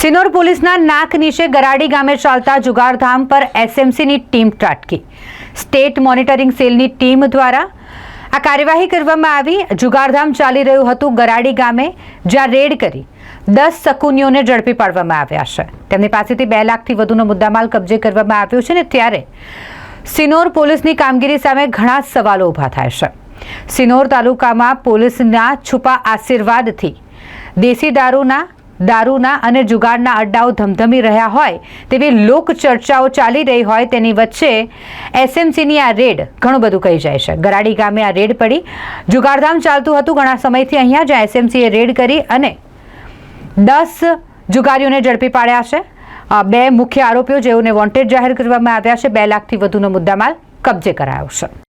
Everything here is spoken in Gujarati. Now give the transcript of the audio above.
સિનોર પોલીસના નાક નીચે ગરાડી ગામે ચાલતા જુગારધામ પર એસએમસીની ટીમ ત્રાટકી. સ્ટેટ મોનિટરિંગ સેલની ટીમ દ્વારા આ કાર્યવાહી કરવામાં આવી. જુગારધામ ચાલી રહ્યું હતું ગરાડી ગામે, જ્યાં રેડ કરી દસ શકુનીઓને ઝડપી પાડવામાં આવ્યા છે. તેમની પાસેથી બે લાખથી વધુનો મુદ્દામાલ કબજે કરવામાં આવ્યો છે ને ત્યારે સિનોર પોલીસની કામગીરી સામે ઘણા સવાલો ઊભા થાય છે. સિનોર તાલુકામાં પોલીસના છુપા આશીર્વાદથી દેશી દારૂના દારૂના અને જુગારના અડ્ડાઓ ધમધમી રહ્યા હોય તેવી લોક ચર્ચાઓ ચાલી રહી હોય તેની વચ્ચે એસએમસીની આ રેડ ઘણું બધું કહી જાય છે. ગરાડી ગામે આ રેડ પડી. જુગારધામ ચાલતું હતું ઘણા સમયથી અહીંયા, જ્યાં એસએમસીએ રેડ કરી અને દસ જુગારીઓને ઝડપી પાડ્યા છે. બે મુખ્ય આરોપીઓ જેઓને વોન્ટેડ જાહેર કરવામાં આવ્યા છે. બે લાખથી વધુનો મુદ્દામાલ કબજે કરાયો છે.